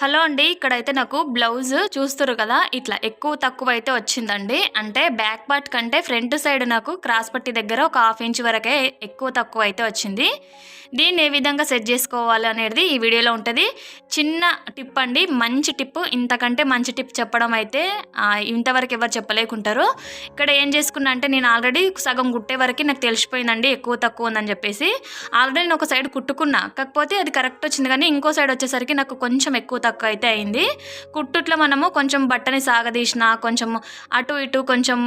Hello అండి ఇక్కడైతే నాకు బ్లౌజ్ చూస్తారు కదా ఇట్లా ఎక్కువ తక్కువ అయితే వచ్చిందండి. అంటే బ్యాక్ పార్ట్ కంటే ఫ్రంట్ సైడ్ నాకు క్రాస్ పట్టి దగ్గర ఒక హాఫ్ ఇంచ్ వరకే ఎక్కువ తక్కువ అయితే వచ్చింది. దీన్ని ఏ విధంగా సెట్ చేసుకోవాలి అనేది ఈ వీడియోలో ఉంటుంది. చిన్న టిప్ అండి మంచి టిప్ ఇంతకంటే మంచి టిప్ చెప్పడం అయితే ఇంతవరకు ఎవరు చెప్పలేకుంటారు. ఇక్కడ ఏం చేసుకున్నా అంటే నేను ఆల్రెడీ సగం కుట్టే వరకు నాకు తెలిసిపోయిందండి ఎక్కువ తక్కువ ఉందని చెప్పేసి. ఆల్రెడీ నేను ఒక సైడ్ కుట్టుకున్నా కాకపోతే అది కరెక్ట్ వచ్చింది కానీ ఇంకో సైడ్ వచ్చేసరికి నాకు కొంచెం ఎక్కువ తక్కువ అయితే అయింది. కుట్టుట్లో మనము కొంచెం బట్టని సాగదీసిన కొంచెం అటు ఇటు కొంచెం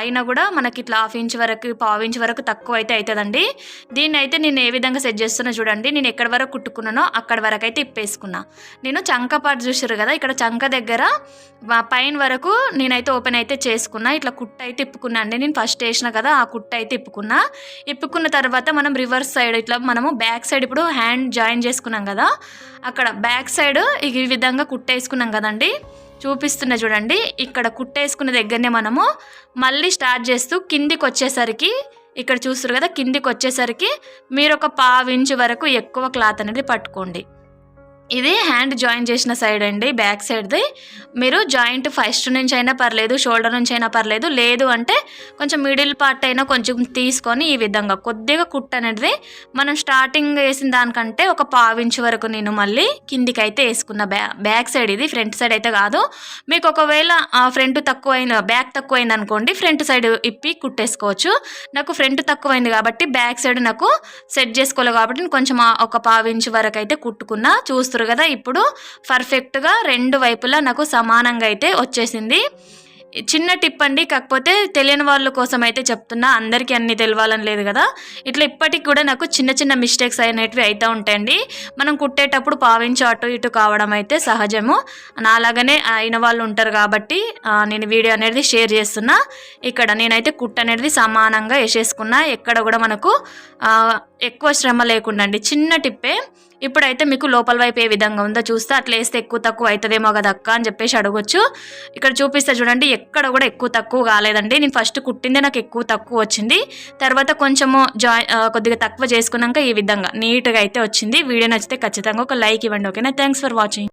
అయినా కూడా మనకి ఇట్లా హాఫ్ ఇంచ్ వరకు పావు ఇంచ్ వరకు తక్కువ అయితే అవుతుందండి దీన్ని అయితే నేను ఏ విధంగా సెట్ చేస్తున్నా చూడండి. నేను ఎక్కడి వరకు కుట్టుకున్నానో అక్కడ వరకు అయితే ఇప్పేసుకున్నా. నేను చంక పాటు చూసారు కదా ఇక్కడ చంక దగ్గర పైన వరకు నేనైతే ఓపెన్ అయితే చేసుకున్నా. ఇట్లా కుట్టు అయితే ఇప్పుకున్నా అండి. నేను ఫస్ట్ వేసిన కదా ఆ కుట్టు అయితే ఇప్పుకున్నా ఇప్పుకున్న తర్వాత మనం రివర్స్ సైడ్ ఇట్లా మనము బ్యాక్ సైడ్ ఇప్పుడు హ్యాండ్ జాయిన్ చేసుకున్నాం కదా అక్కడ బ్యాక్ సైడ్ ఈ విధంగా కుట్టేసుకున్నాం కదండి. చూపిస్తున్నా చూడండి ఇక్కడ కుట్టేసుకున్న దగ్గరనే మనము మళ్ళీ స్టార్ట్ చేస్తూ కిందికి వచ్చేసరికి ఇక్కడ చూస్తారు కదా కిందికి వచ్చేసరికి మీరు ఒక పావు ఇంచు వరకు ఎక్కువ క్లాత్ అనేది పట్టుకోండి. ఇది హ్యాండ్ జాయిన్ చేసిన సైడ్ అండి బ్యాక్ సైడ్ది మీరు జాయింట్ ఫస్ట్ నుంచి అయినా పర్లేదు షోల్డర్ నుంచి అయినా పర్లేదు లేదు అంటే కొంచెం మిడిల్ పార్ట్ అయినా కొంచెం తీసుకొని ఈ విధంగా కొద్దిగా కుట్ అనేది మనం స్టార్టింగ్ వేసిన దానికంటే ఒక పావించ్ వరకు నేను మళ్ళీ కిందికి అయితే వేసుకున్న బ్యా బ్యాక్ సైడ్ ఇది ఫ్రంట్ సైడ్ అయితే కాదు. మీకు ఒకవేళ ఫ్రంట్ తక్కువైన బ్యాక్ తక్కువైంది అనుకోండి ఫ్రంట్ సైడ్ ఇప్పి కుట్టేసుకోవచ్చు. నాకు ఫ్రంట్ తక్కువైంది కాబట్టి బ్యాక్ సైడ్ నాకు సెట్ చేసుకోవాలి కాబట్టి కొంచెం ఒక పావించ్ వరకు అయితే కుట్టుకున్నా చూస్తారు కదా ఇప్పుడు పర్ఫెక్ట్గా రెండు వైపులా నాకు సమానంగా అయితే వచ్చేసింది. చిన్న టిప్ అండి కాకపోతే తెలియని వాళ్ళ కోసం అయితే చెప్తున్నా అందరికీ అన్నీ తెలవాలని లేదు కదా. ఇట్లా ఇప్పటికి కూడా నాకు చిన్న చిన్న మిస్టేక్స్ అనేటివి అవుతూ ఉంటాయండి. మనం కుట్టేటప్పుడు పావించి అటు ఇటు కావడం అయితే సహజము. నాలాగనే అయిన వాళ్ళు ఉంటారు కాబట్టి నేను వీడియో అనేది షేర్ చేస్తున్నా. ఇక్కడ నేనైతే కుట్ అనేది సమానంగా వేసేసుకున్నా. ఎక్కడ కూడా మనకు ఎక్కువ శ్రమ లేకుండా అండి. చిన్న టిప్పే ఇప్పుడైతే మీకు లోపల వైపు ఏ విధంగా ఉందో చూస్తే అట్లా వేస్తే ఎక్కువ తక్కువ అవుతుందేమో కదా అక్క అని చెప్పేసి అడగొచ్చు. ఇక్కడ చూపిస్తే చూడండి ఎక్కడ కూడా ఎక్కువ తక్కువ కాలేదండి. నేను ఫస్ట్ కుట్టిందే నాకు ఎక్కువ తక్కువ వచ్చింది. తర్వాత కొంచెము జాయ్ కొద్దిగా తక్కువ చేసుకున్నాక ఈ విధంగా నీట్గా అయితే వచ్చింది. వీడియో నచ్చితే ఖచ్చితంగా ఒక లైక్ ఇవ్వండి ఓకేనా? Thanks for watching